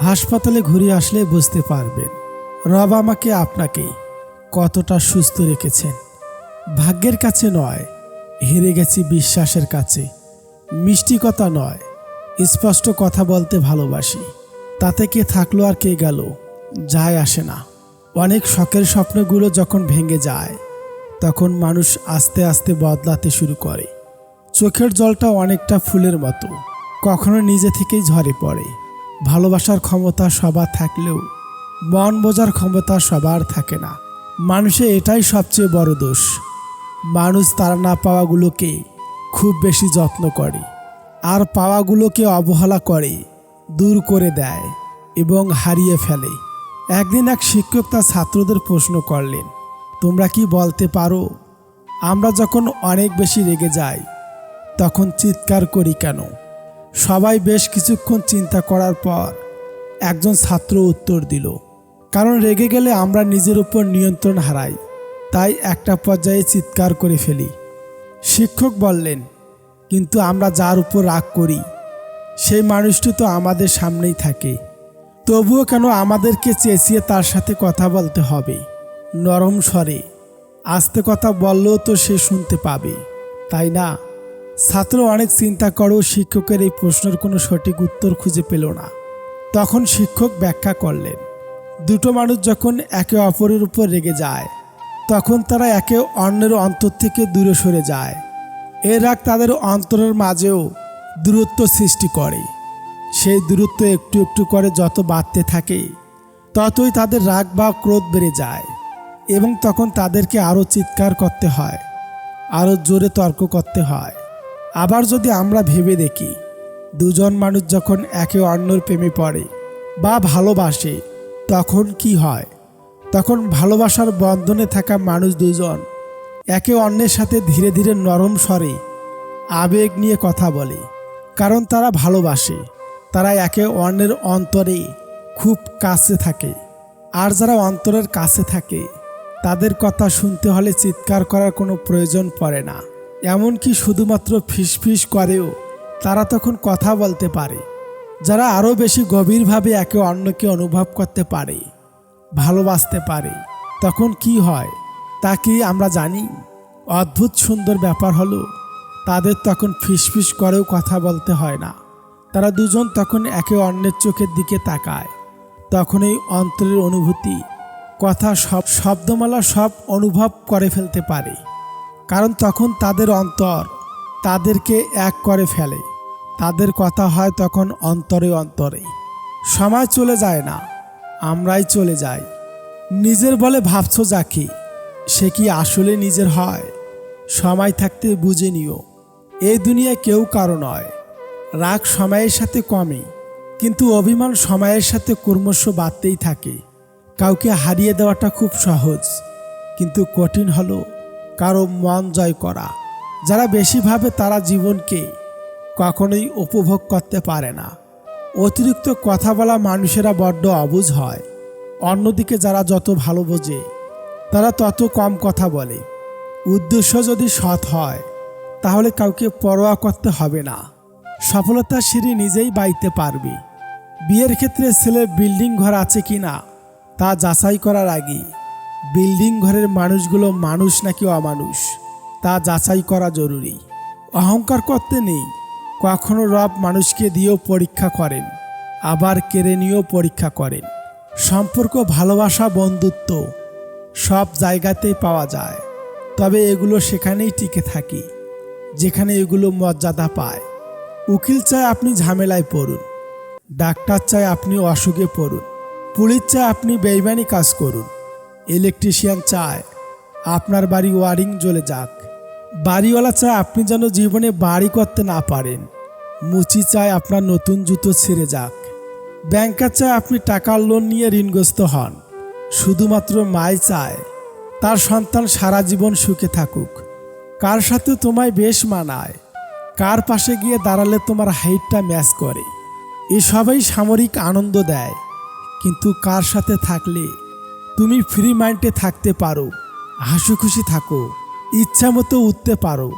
হাসপাতালে ঘুরে আসলে বুঝতে পারবেন, রব আমাকে আপনাকে কতটা সুস্থ রেখেছেন। ভাগ্যের কাছে নয়, হেরে গেছি বিশ্বাসের কাছে। মিষ্টি কথা নয়, স্পষ্ট কথা বলতে ভালোবাসি। তাতে কে থাকল আর কে গেল, যায় আসে না। অনেক শখের স্বপ্নগুলো যখন ভেঙে যায়, তখন মানুষ আস্তে আস্তে বদলাতে শুরু করে। চোখের জলটা অনেকটা ফুলের মতো, কখনো নিজে থেকেই ঝরে পড়ে। ভালোবাসার ক্ষমতা সবার থাকলেও, মন বোঝার ক্ষমতা সবার থাকে না। মানুষে এটাই সবচেয়ে বড় দোষ। মানুষ তার না পাওয়াগুলোকে খুব বেশি যত্ন করে আর পাওয়াগুলোকে অবহেলা করে, দূর করে দেয় এবং হারিয়ে ফেলে। একদিন এক শিক্ষক তার ছাত্রদের প্রশ্ন করলেন, তোমরা কি বলতে পারো? আমরা যখন অনেক বেশি রেগে যাই, তখন চিৎকার করি কেন? সবাই বেশ কিছুক্ষণ চিন্তা করার পর একজন ছাত্র উত্তর দিল, কারণ রেগে গেলে আমরা নিজের উপর নিয়ন্ত্রণ হারাই, তাই একটা পর্যায়ে চিৎকার করে ফেলি। শিক্ষক বললেন, কিন্তু আমরা যার উপর রাগ করি, সেই মানুষটি তো আমাদের সামনেই থাকে। তবুও কেন আমাদেরকে চেঁচিয়ে তার সাথে কথা বলতে হবে? নরম স্বরে, আস্তে কথা বললেও তো সে শুনতে পাবে, তাই না? ছাত্র অনেক চিন্তা করেও শিক্ষকের এই প্রশ্নের কোনো সঠিক উত্তর খুঁজে পেল না। তখন শিক্ষক ব্যাখ্যা করলেন, দুটো মানুষ যখন একে অপরের উপর রেগে যায়, তখন তারা একে অন্যের অন্তর থেকে দূরে সরে যায়। এর রাগ তাদের অন্তরের মাঝেও দূরত্ব সৃষ্টি করে। সেই দূরত্ব একটু একটু করে যত বাড়তে থাকে, ততই তাদের রাগ বা ক্রোধ বেড়ে যায় এবং তখন তাদেরকে আরও চিৎকার করতে হয়, আরও জোরে তর্ক করতে হয়। আবার যদি আমরা ভেবে দেখি, দুজন মানুষ যখন একে অন্যর প্রেমে পড়ে বা ভালোবাসে, তখন কি হয়? তখন ভালোবাসার বন্ধনে থাকা মানুষ দুজন একে অন্যের সাথে ধীরে ধীরে নরম স্বরে আবেগ নিয়ে কথা বলে। কারণ তারা ভালোবাসে, তারা একে অন্যের অন্তরে খুব কাছে থাকে। আর যারা অন্তরের কাছে থাকে, তাদের কথা শুনতে হলে চিৎকার করার কোনো প্রয়োজন পড়ে না। এমনকি শুধুমাত্র ফিসফিস করেও তারা তখন কথা বলতে পারে। যারা আরও বেশি গভীরভাবে একে অন্যকে অনুভব করতে পারে, ভালোবাসতে পারে, তখন কি হয়, তা কি আমরা জানি? অদ্ভুত সুন্দর ব্যাপার হলো, তাদের তখন ফিসফিস করেও কথা বলতে হয় না। তারা দুজন তখন একে অন্যের চোখের দিকে তাকায়। তখন এই অন্তরের অনুভূতি, কথা সব, শব্দমালা সব অনুভব করে ফেলতে পারে। কারণ তখন তাদের অন্তর তাদেরকে এক করে ফেলে। তাদের কথা হয় তখন অন্তরে অন্তরে। সময় চলে যায় না, আমরাই চলে যাই। নিজের বলে ভাবছ যাকে, সে কি আসলে নিজের হয়? সময় থাকতে বুঝে নিও এই দুনিয়ায় কেউ কারও নয়। রাগ সময়ের সাথে কমে, কিন্তু অভিমান সময়ের সাথে ক্রমশ বাড়তেই থাকে। কাউকে হারিয়ে দেওয়াটা খুব সহজ, কিন্তু কঠিন হলো কারও মন জয় করা। যারা বেশি ভাবে তারা জীবনকে কখনোই উপভোগ করতে পারে না। অতিরিক্ত কথা বলা মানুষেরা বড্ড অবুঝ হয়। অন্যদিকে যারা যত ভালো বোঝে, তারা তত কম কথা বলে। উদ্দেশ্য যদি সৎ হয়, তাহলে কাউকে পরোয়া করতে হবে না। সফলতার সিঁড়ি নিজেই বাইতে পারবে। বিয়ের ক্ষেত্রে ছেলের বিল্ডিং ঘর আছে কি না তা যাচাই করার আগে বিল্ডিং ঘরের মানুষগুলো মানুষ নাকি অমানুষ? তা যাচাই করা জরুরি। অহংকার করতে নেই। কখনো রব মানুষকে দিয়েও পরীক্ষা করেন, আবার কেড়ে নিয়েও পরীক্ষা করেন। সম্পর্ক, ভালোবাসা, বন্ধুত্ব সব জায়গাতেই পাওয়া যায়। তবে এগুলো সেখানেই টিকে থাকে, যেখানে এগুলো মর্যাদা পায়। উকিল চায় আপনি ঝামেলায় পড়ুন, ডাক্তার চায় আপনি অসুখে পড়ুন, পুলিশ চায় আপনি বেইমানি কাজ করুন। ইলেকট্রিশিয়ান চায়, আপনার বাড়ি ওয়ারিং জ্বলে যাক। বাড়িওয়ালা চায় আপনি যেন জীবনে বাড়ি করতে না পারেন। মুচি চায় আপনার নতুন জুতো ছেড়ে যাক। ব্যাংকার চায় আপনি টাকার লোন নিয়ে ঋণগ্রস্ত হন। শুধুমাত্র মাই চায়, তার সন্তান সারা জীবন সুখে থাকুক। কার সাথে তোমায় বেশ মানায়, কার পাশে গিয়ে দাঁড়ালে তোমার হাইটটা ম্যাচ করে। এসবই সামরিক আনন্দ দেয়, কিন্তু কার সাথে থাকলে তুমি ফ্রি মাইন্ডে থাকতে পারো হাসি খুশি থাকো, ইচ্ছা মতো উঠতে পারো।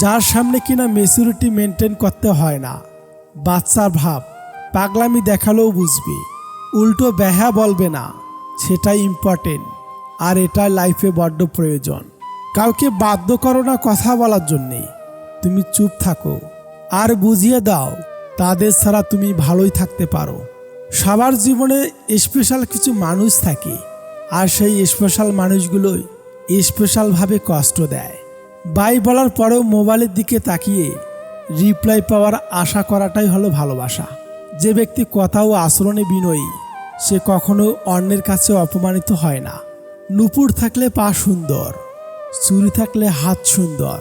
যার সামনে কিনা মেচুরিটি মেনটেন করতে হয় না। বাচ্চার ভাব, পাগলামি দেখালেও বুঝবে। উল্টো ব্যাহা বলবে না, সেটাই ইম্পর্টেন্ট আর এটা লাইফে বড্ড প্রয়োজন। কাউকে বাধ্য করো না কথা বলার জন্যে। তুমি চুপ থাকো, আর বুঝিয়ে দাও, তাদের ছাড়া তুমি ভালোই থাকতে পারো। সবার জীবনে স্পেশাল কিছু মানুষ থাকে। আর সেই স্পেশাল মানুষগুলোই স্পেশালভাবে কষ্ট দেয়। বাই বলার পরেও মোবাইলের দিকে তাকিয়ে রিপ্লাই পাওয়ার আশা করাটাই হলো ভালোবাসা। যে ব্যক্তি কথা ও আচরণে বিনয়ী, সে কখনো অন্যের কাছে অপমানিত হয় না। নুপুর থাকলে পা সুন্দর, চুরি থাকলে হাত সুন্দর,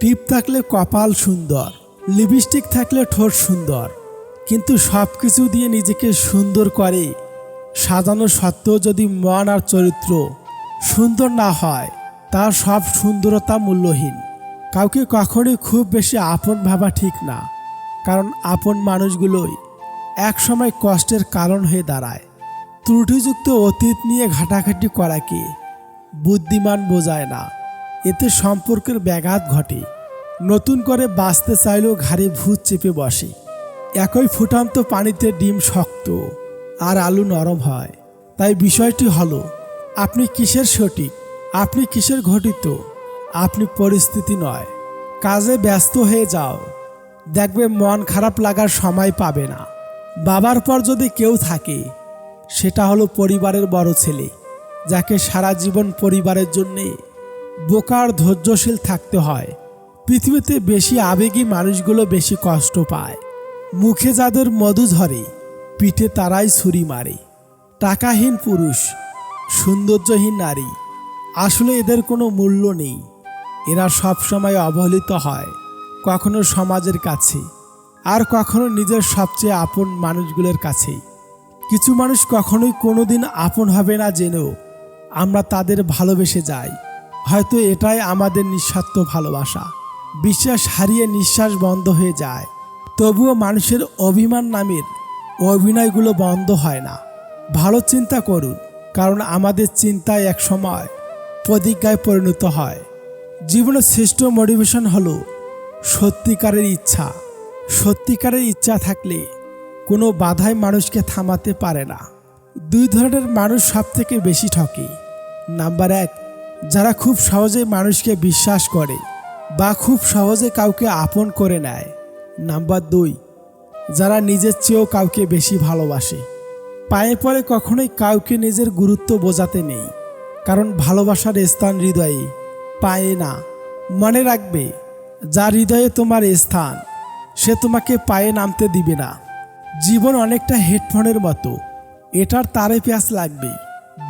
টিপ থাকলে কপাল সুন্দর, লিপস্টিক থাকলে ঠোঁট সুন্দর, কিন্তু সব কিছু দিয়ে নিজেকে সুন্দর করে সাজানো সত্ত্বেও যদি মন আর চরিত্র সুন্দর না হয়, তার সব সুন্দরতা মূল্যহীন। কাউকে কখনোই খুব বেশি আপন ভাবা ঠিক না, কারণ আপন মানুষগুলোই একসময় কষ্টের কারণ হয়ে দাঁড়ায়। ত্রুটিযুক্ত অতীত নিয়ে ঘাটাঘাটি করাকে বুদ্ধিমান বোঝায় না। এতে সম্পর্কের ব্যাঘাত ঘটে। নতুন করে বাঁচতে চাইলেও ঘাড়ে ভূত চেপে বসে। একই ফুটান্ত পানিতে ডিম শক্ত। আর আলু নরম হয়। তাই বিষয়টি হলো, আপনি কিসের সঠিক? আপনি কিসের ঘটিত? আপনি পরিস্থিতি নয়। কাজে ব্যস্ত হয়ে যাও। দেখবে মন খারাপ লাগার সময় পাবে না। বাবার পর যদি কেউ থাকে, সেটা হলো পরিবারের বড় ছেলে, যাকে সারা জীবন পরিবারের জন্যে বোকার ধৈর্যশীল থাকতে হয়। পৃথিবীতে বেশি আবেগী মানুষগুলো বেশি কষ্ট পায়। মুখে যাদের মধু ঝরে পিঠে তারাই ছুরি মারে। টাকাহীন পুরুষ, সৌন্দর্যহীন নারী, আসলে এদের কোনো মূল্য নেই। এরা সবসময় অবহেলিত হয়, কখনো সমাজের কাছে, আর কখনো নিজের সবচেয়ে আপন মানুষগুলোর কাছে। কিছু মানুষ কখনোই কোনোদিন আপন হবে না জেনেও আমরা তাদের ভালোবেসে যাই। হয়তো এটাই আমাদের নিঃস্বার্থ ভালোবাসা। বিশ্বাস হারিয়ে নিঃশ্বাস বন্ধ হয়ে যায়। তবুও মানুষের অভিমান নামের অভিনয়গুলো বন্ধ হয় না। ভালো চিন্তা করুন, কারণ আমাদের চিন্তায় এক সময় প্রতিজ্ঞায় পরিণত হয়। জীবনের শ্রেষ্ঠ মোটিভেশন হলো সত্যিকারের ইচ্ছা। সত্যিকারের ইচ্ছা থাকলে কোনো বাধাই মানুষকে থামাতে পারে না। দুই ধরনের মানুষ সব থেকে বেশি ঠকে। নাম্বার এক, যারা খুব সহজে মানুষকে বিশ্বাস করে বা খুব সহজে কাউকে আপন করে নেয়। নাম্বার দুই যারা নিজের চেয়েও কাউকে বেশি ভালোবাসে। পায়ে পরে কখনোই কাউকে নিজের গুরুত্ব বোঝাতে নেই। কারণ ভালোবাসার স্থান হৃদয়ে, পায়ে না। মনে রাখবে, যার হৃদয়ে তোমার স্থান, সে তোমাকে পায়ে নামতে দিবে না। জীবন অনেকটা হেডফোনের মতো, এটার তারে পেঁয়াজ লাগবে।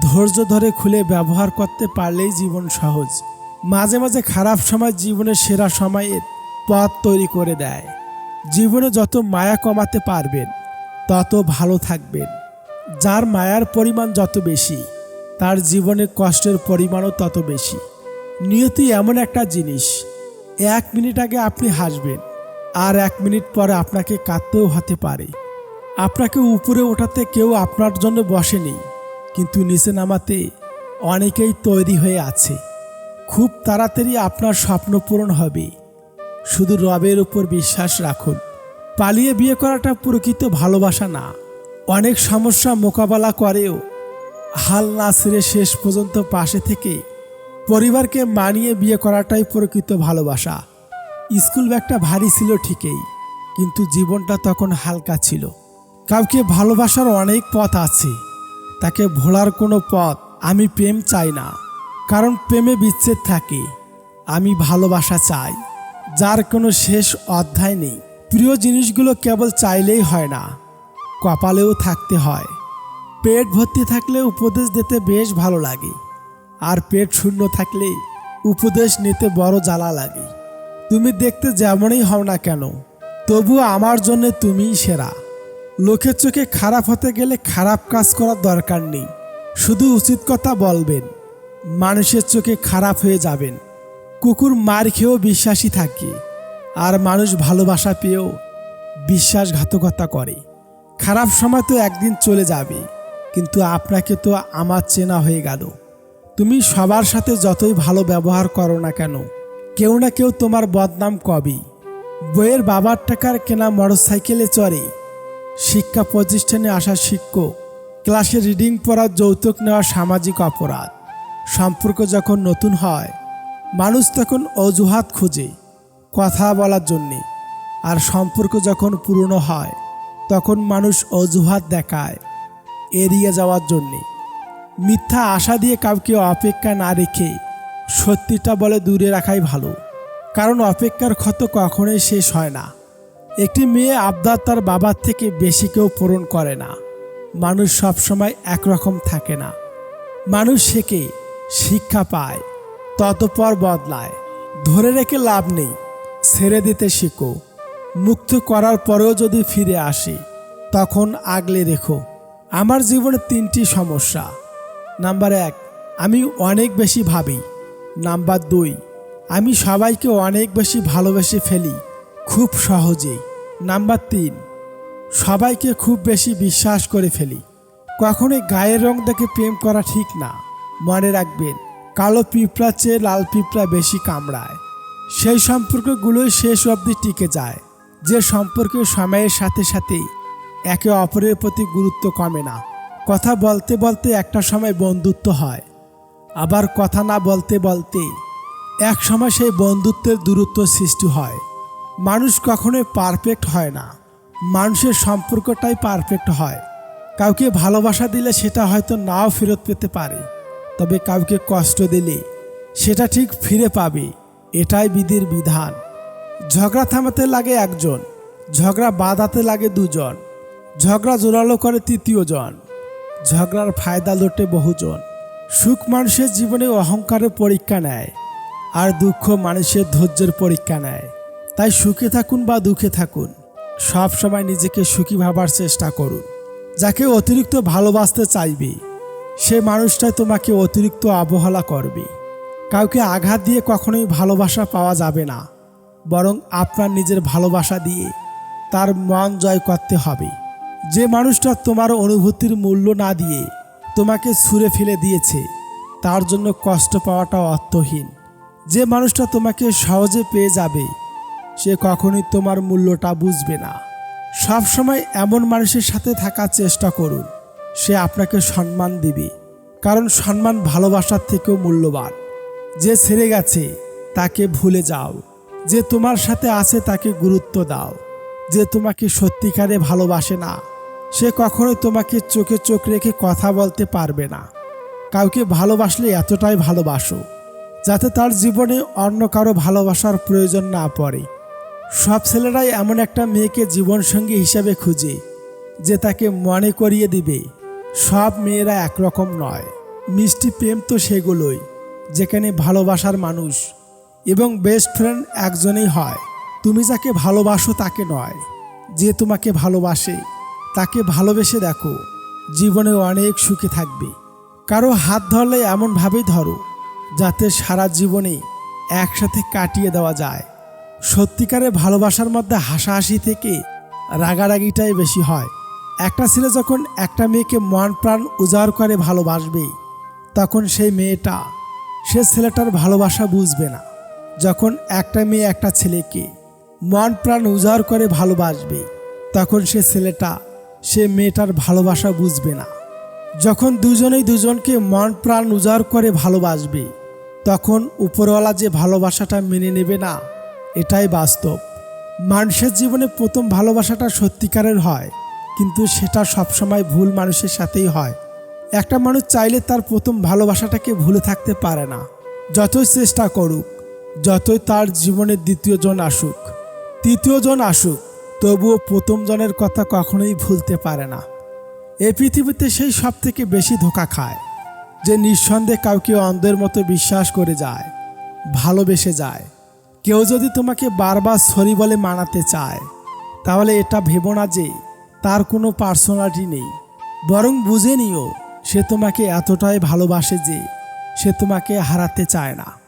ধৈর্য ধরে খুলে ব্যবহার করতে পারলেই জীবন সহজ। মাঝে মাঝে খারাপ সময় জীবনের সেরা সময়ের পথ তৈরি করে দেয়। জীবনে যত মায়া কমাতে পারবেন, তত ভালো থাকবেন। যার মায়ার পরিমাণ যত বেশি, তার জীবনে কষ্টের পরিমাণও তত বেশি। নিয়তি এমন একটা জিনিস, এক মিনিট আগে আপনি হাসবেন, আর এক মিনিট পরে আপনাকে কাঁদতেও হতে পারে। আপনাকে উপরে ওঠাতে কেউ আপনার জন্য বসেনি, কিন্তু নিচে নামাতে অনেকেই তৈরি হয়ে আছে। খুব তাড়াতাড়ি আপনার স্বপ্ন পূরণ হবে। শুধু রবের উপর বিশ্বাস রাখুন। পালিয়ে বিয়ে করাটা প্রকৃত ভালোবাসা না। অনেক সমস্যা মোকাবেলা করেও হাল না ছেড়ে শেষ পর্যন্ত পাশে থেকে পরিবারকে মানিয়ে বিয়ে করাটাই প্রকৃত ভালোবাসা। স্কুল ব্যাগটা ভারী ছিল ঠিকই, কিন্তু জীবনটা তখন হালকা ছিল। কাউকে ভালোবাসার অনেক পথ আছে। তাকে ভোলার কোনো পথ আমি প্রেম চাই না, কারণ প্রেমে বিচ্ছেদ থাকে। আমি ভালোবাসা চাই। যার কোনো শেষ অধ্যায় নেই। প্রিয় জিনিসগুলো কেবল চাইলেই হয় না, কপালেও থাকতে হয়। পেট ভর্তি থাকলে উপদেশ দিতে বেশ ভালো লাগে, আর পেট শূন্য থাকলে উপদেশ নিতে বড় জ্বালা লাগে। তুমি দেখতে যেমনই হও না কেন, তবুও আমার জন্য তুমিই সেরা। লোকের চোখে খারাপ হতে গেলে খারাপ কাজ করার দরকার নেই, শুধু উচিত কথা বলবেন, মানুষের চোখে খারাপ হয়ে যাবেন। কুকুর মার খেয়েও বিশ্বাসী থাকে, আর মানুষ ভালোবাসা পেয়েও বিশ্বাসঘাতকতা করে। খারাপ সময় তো একদিন চলে যাবে, কিন্তু আপনাকে তো আমার চেনা হয়ে গেল। তুমি সবার সাথে যতই ভালো ব্যবহার করো না কেন, কেউ না কেউ তোমার বদনাম কবি বইয়ের বাবার টাকার কেনা মোটরসাইকেলে চড়ে শিক্ষা প্রতিষ্ঠানে আসা শিক্ষক, ক্লাসে রিডিং পড়া যৌতুক নেওয়া সামাজিক অপরাধ। সম্পর্ক যখন নতুন হয় মানুষ তখন অজুহাত খুঁজে কথা বলার জন্যে। আর সম্পর্ক যখন পুরনো হয়, তখন মানুষ অজুহাত দেখায় এড়িয়ে যাওয়ার জন্যে। মিথ্যা আশা দিয়ে কাউকে অপেক্ষা না রেখে সত্যিটা বলে দূরে রাখাই ভালো। কারণ অপেক্ষার ক্ষত কখনোই শেষ হয় না। একটি মেয়ে আবদার তার বাবার থেকে বেশি কেউ পূরণ করে না। মানুষ সবসময় একরকম থাকে না। মানুষ শেখে, শিক্ষা পায়। ততপর বদলায়। ধরে রেখে লাভ নেই, ছেড়ে দিতে শিখো। মুক্ত করার পরেও যদি ফিরে আসে, তখন আগলে রেখো। আমার জীবনে তিনটি সমস্যা। নাম্বার এক, আমি অনেক বেশি ভাবি। নাম্বার দুই, আমি সবাইকে অনেক বেশি ভালোবেসে ফেলি, খুব সহজেই নাম্বার তিন, সবাইকে খুব বেশি বিশ্বাস করে ফেলি। কখনোই গায়ের রং দেখে প্রেম করা ঠিক না। মনে রাখবেন কালো পিঁপড়ার চেয়ে লাল পিঁপড়া বেশি কামড়ায়। সেই সম্পর্কগুলোই শেষ অবধি টিকে যায়। যে সম্পর্কে সময়ের সাথে সাথে একে অপরের প্রতি গুরুত্ব কমে না। কথা বলতে বলতে একটা সময় বন্ধুত্ব হয়। আবার কথা না বলতে বলতে এক সময় সেই বন্ধুত্বের দূরত্ব সৃষ্টি হয়। মানুষ কখনোই পারফেক্ট হয় না। মানুষের সম্পর্কটাই পারফেক্ট হয়। কাউকে ভালোবাসা দিলে সেটা হয়তো নাও ফেরত পেতে পারে। তবে কাউকে কষ্ট দিলে সেটা ঠিক ফিরে পাবে, এটাই বিধির বিধান। ঝগড়া থামাতে লাগে একজন, ঝগড়া বাঁধাতে লাগে দুজন, ঝগড়া জোরালো করে তৃতীয় জন। ঝগড়ার ফায়দা লোটে বহুজন। সুখ মানুষের জীবনে অহংকারের পরীক্ষা নেয়, আর দুঃখ মানুষের ধৈর্যের পরীক্ষা নেয়। তাই সুখে থাকুন বা দুঃখে থাকুন সব সময় নিজেকে সুখী ভাবার চেষ্টা করুন, যাকে অতিরিক্ত ভালোবাসতে চাইবে। সে মানুষটাই তোমাকে অতিরিক্ত অবহেলা করবে। কাউকে আঘাত দিয়ে কখনোই ভালোবাসা পাওয়া যাবে না। বরং আপনার নিজের ভালোবাসা দিয়ে তার মন জয় করতে হবে। যে মানুষটা তোমার অনুভূতির মূল্য না দিয়ে তোমাকে ছুঁড়ে ফেলে দিয়েছে, তার জন্য কষ্ট পাওয়াটা অর্থহীন। যে মানুষটা তোমাকে সহজে পেয়ে যাবে, সে কখনোই তোমার মূল্যটা বুঝবে না। সবসময় এমন মানুষের সাথে থাকার চেষ্টা করুন। সে আপনাকে সম্মান দিবে। কারণ সম্মান ভালোবাসার থেকেও মূল্যবান। যে ছেড়ে গেছে, তাকে ভুলে যাও। যে তোমার সাথে আছে, তাকে গুরুত্ব দাও। যে তোমাকে সত্যিকারে ভালোবাসে না, সে কখনোই তোমাকে চোখে চোখ রেখে কথা বলতে পারবে না। কাউকে ভালোবাসলে এতটাই ভালোবাসো, যাতে তার জীবনে অন্য কারও ভালোবাসার প্রয়োজন না পড়ে। সব ছেলেরাই এমন একটা মেয়েকে জীবনসঙ্গী হিসাবে খুঁজে, যে তাকে মনে করিয়ে দিবে। সব মেয়েরা একরকম নয়। মিষ্টি প্রেম তো সেগুলোই, যেখানে ভালোবাসার মানুষ এবং বেস্ট ফ্রেন্ড একজনেই হয়। তুমি যাকে ভালোবাসো তাকে নয়, যে তোমাকে ভালোবাসে তাকে ভালোবেসে দেখো। জীবনে অনেক সুখে থাকবে। কারও হাত ধরলে এমনভাবেই ধরো, যাতে সারা জীবনে একসাথে কাটিয়ে দেওয়া যায়। সত্যিকারের ভালোবাসার মধ্যে হাসাহাসি থেকে রাগারাগিটাই বেশি হয়। একটা ছেলে যখন একটা মেয়েকে মন প্রাণ উজাড় করে ভালোবাসবে, তখন সেই মেয়েটা, সে ছেলেটার ভালোবাসা বুঝবে না। যখন একটা মেয়ে একটা ছেলেকে মন প্রাণ উজাড় করে ভালোবাসবে, তখন সে ছেলেটা, সে মেয়েটার ভালোবাসা বুঝবে না। যখন দুজনেই দুজনকে মন প্রাণ উজাড় করে ভালোবাসবে, তখন উপরওয়ালা যে ভালোবাসাটা মেনে নেবে না, এটাই বাস্তব। মানুষের জীবনে প্রথম ভালোবাসাটা সত্যিকারের হয়। কিন্তু সেটা সবসময় ভুল মানুষের সাথেই হয়। একটা মানুষ চাইলে তার প্রথম ভালোবাসাটাকে ভুলে থাকতে পারে না। যতই চেষ্টা করুক, যতই তার জীবনের দ্বিতীয় জন আসুক তৃতীয় জন আসুক, তবুও প্রথম জনের কথা কখনোই ভুলতে পারে না। এই পৃথিবীতে সেই সব থেকে বেশি ধোকা খায়, যে নিঃসন্দেহে কাউকে অন্ধের মতো বিশ্বাস করে যায়, ভালোবেসে যায়। কেউ যদি তোমাকে বারবার সরি বলে মানাতে চায়, তাহলে এটা ভেবো না যে তার কোনো পার্সোনালিটি নেই। বরং বুঝে নিও, সে তোমাকে এতটাই ভালোবাসে যে সে তোমাকে হারাতে চায় না।